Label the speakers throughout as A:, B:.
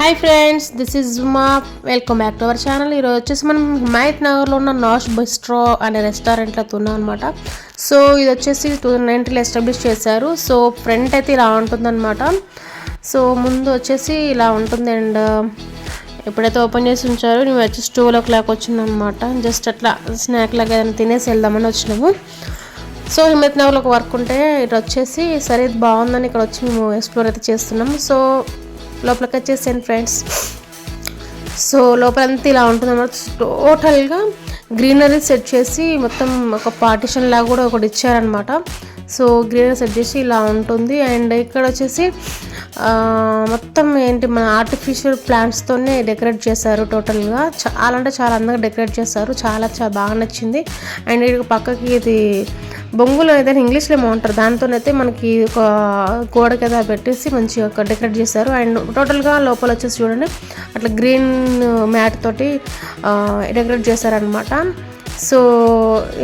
A: Hi friends this is మా welcome back to our channel ఈరోజు వచ్చేసి మనం హిమాయత్ నగర్లో ఉన్న నాష్ బిస్ట్రో అనే రెస్టారెంట్లో ఉన్నాం అనమాట సో ఇది వచ్చేసి టూ నైన్టీలో ఎస్టాబ్లిష్ చేశారు. సో ఫ్రంట్ అయితే ఇలా ఉంటుందన్నమాట. సో ముందు వచ్చేసి ఇలా ఉంటుంది అండ్ ఎప్పుడైతే ఓపెన్ చేసి ఉంచారో నువ్వు వచ్చి టూ ఓ క్లాక్ వచ్చిందనమాట జస్ట్ అట్లా స్నాక్ లాగా ఏదైనా తినేసి వెళ్దామని వచ్చినాము. సో హిమత్ నగర్లో ఒక వర్క్ ఉంటే ఇటు వచ్చేసి సరే ఇది బాగుందని ఇక్కడ వచ్చి మేము ఎక్స్ప్లోర్ అయితే చేస్తున్నాము. సో లోపలికి వచ్చేసాను ఫ్రెండ్స్. సో లోపలంతా ఇలా ఉంటుంది అన్నమాట. టోటల్గా గ్రీనరీ సెట్ చేసి మొత్తం ఒక పార్టిషన్ లాగా కూడా ఒకటి ఇచ్చారనమాట సో గ్రీనరీ సెట్ చేసి ఇలా ఉంటుంది. అండ్ ఇక్కడ వచ్చేసి మొత్తం ఏంటి మన ఆర్టిఫిషియల్ ప్లాంట్స్తోనే డెకరేట్ చేశారు టోటల్గా చాలా అంటే చాలా అందంగా డెకరేట్ చేస్తారు చాలా చాలా బాగా నచ్చింది. అండ్ ఇక్కడ పక్కకి ఇది బొంగులు ఏదైనా ఇంగ్లీష్లో ఏమంటారు దాంతోనైతే మనకి ఒక గోడ కదా పెట్టేసి మంచిగా డెకరేట్ చేశారు. అండ్ టోటల్గా లోపల వచ్చేసి చూడండి అట్లా గ్రీన్ మ్యాట్ తోటి డెకరేట్ చేశారనమాట సో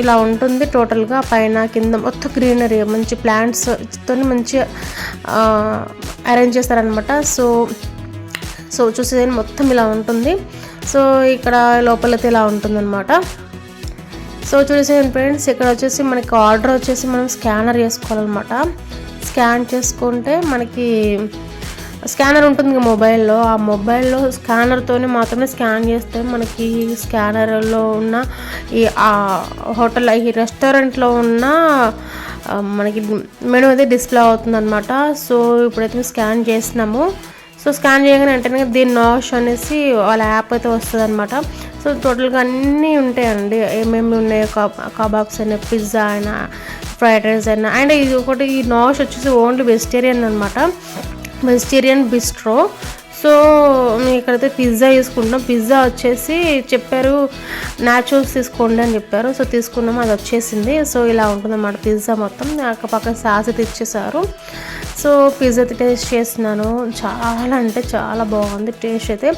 A: ఇలా ఉంటుంది టోటల్గా పైన కింద మొత్తం గ్రీనరీ మంచి ప్లాంట్స్తో మంచిగా అరేంజ్ చేస్తారనమాట సో సో చూసేది మొత్తం ఇలా ఉంటుంది. సో ఇక్కడ లోపలైతే ఇలా ఉంటుందన్నమాట. సో చూసేయండి ఫ్రెండ్స్ ఇక్కడ వచ్చేసి మనకి ఆర్డర్ వచ్చేసి మనం స్కానర్ చేసుకోవాలన్నమాట. స్కాన్ చేసుకుంటే మనకి స్కానర్ ఉంటుంది మొబైల్లో. ఆ మొబైల్లో స్కానర్తోనే మాత్రమే స్కాన్ చేస్తే మనకి స్కానర్లో ఉన్న ఈ హోటల్ ఈ రెస్టారెంట్లో ఉన్న మనకి మెనూ అయితే డిస్ప్లే అవుతుంది అనమాట సో ఇప్పుడైతే స్కాన్ చేసినాము. సో స్కాన్ చేయగానే వెంటనే దీని నాష్ అనేసి వాళ్ళ యాప్ అయితే వస్తుంది అనమాట సో టోటల్గా అన్నీ ఉంటాయండి. ఏమేమి ఉన్నాయో? కబాబ్స్ అయినా పిజ్జా అయినా ఫ్రైడ్ రైస్ అయినా. అండ్ ఇది ఒకటి ఈ నాష్ వచ్చేసి ఓన్లీ వెజిటేరియన్ అనమాట వెజిటేరియన్ బిస్ట్రో. సో మేము ఇక్కడైతే పిజ్జా తీసుకుంటున్నాం. పిజ్జా వచ్చేసి చెప్పారు న్యాచురల్స్ తీసుకోండి అని చెప్పారు. సో తీసుకున్నాము అది వచ్చేసింది. సో ఇలా ఉంటుందన్నమాట పిజ్జా మొత్తం. పక్కన సాస్ అయితే ఇచ్చేసారు సో పిజ్జా టేస్ట్ చేస్తున్నాను. చాలా అంటే చాలా బాగుంది టేస్ట్ అయితే.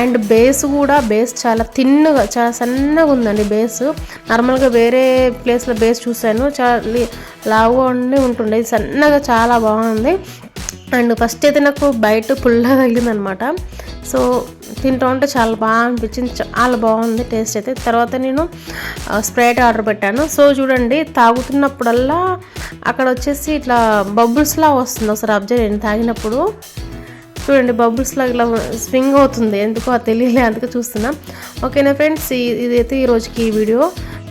A: అండ్ బేస్ కూడా బేస్ చాలా థిన్గా చాలా సన్నగా ఉందండి బేస్. నార్మల్గా వేరే ప్లేస్లో బేస్ చూశాను. చాలా లావుగా ఉండి ఉంటుండే. సన్నగా చాలా బాగుంది. అండ్ ఫస్ట్ అయితే నాకు బయట ఫుల్గా తగిలింది అనమాట సో తింటూ ఉంటే చాలా బాగా అనిపించింది. చాలా బాగుంది టేస్ట్ అయితే. తర్వాత నేను స్ప్రైట్ ఆర్డర్ పెట్టాను. సో చూడండి తాగుతున్నప్పుడల్లా అక్కడ వచ్చేసి ఇట్లా బబుల్స్లా వస్తుంది. ఒకసారి అబ్జర్వ్ చేయండి తాగినప్పుడు. చూడండి బబుల్స్లా ఇట్లా స్వింగ్ అవుతుంది. ఎందుకో తెలియలే అందుకే చూస్తున్నా. ఓకేనా ఫ్రెండ్స్? ఇదైతే ఈ రోజుకి ఈ వీడియో.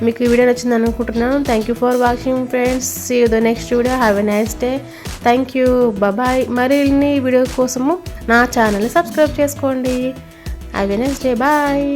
A: మీకు ఈ వీడియో నచ్చింది అనుకుంటున్నాను. Thank you for watching friends see the next video have a nice day thank you. Bye. మరిన్ని వీడియో కోసము నా ఛానల్ని సబ్స్క్రైబ్ చేసుకోండి. Have a day bye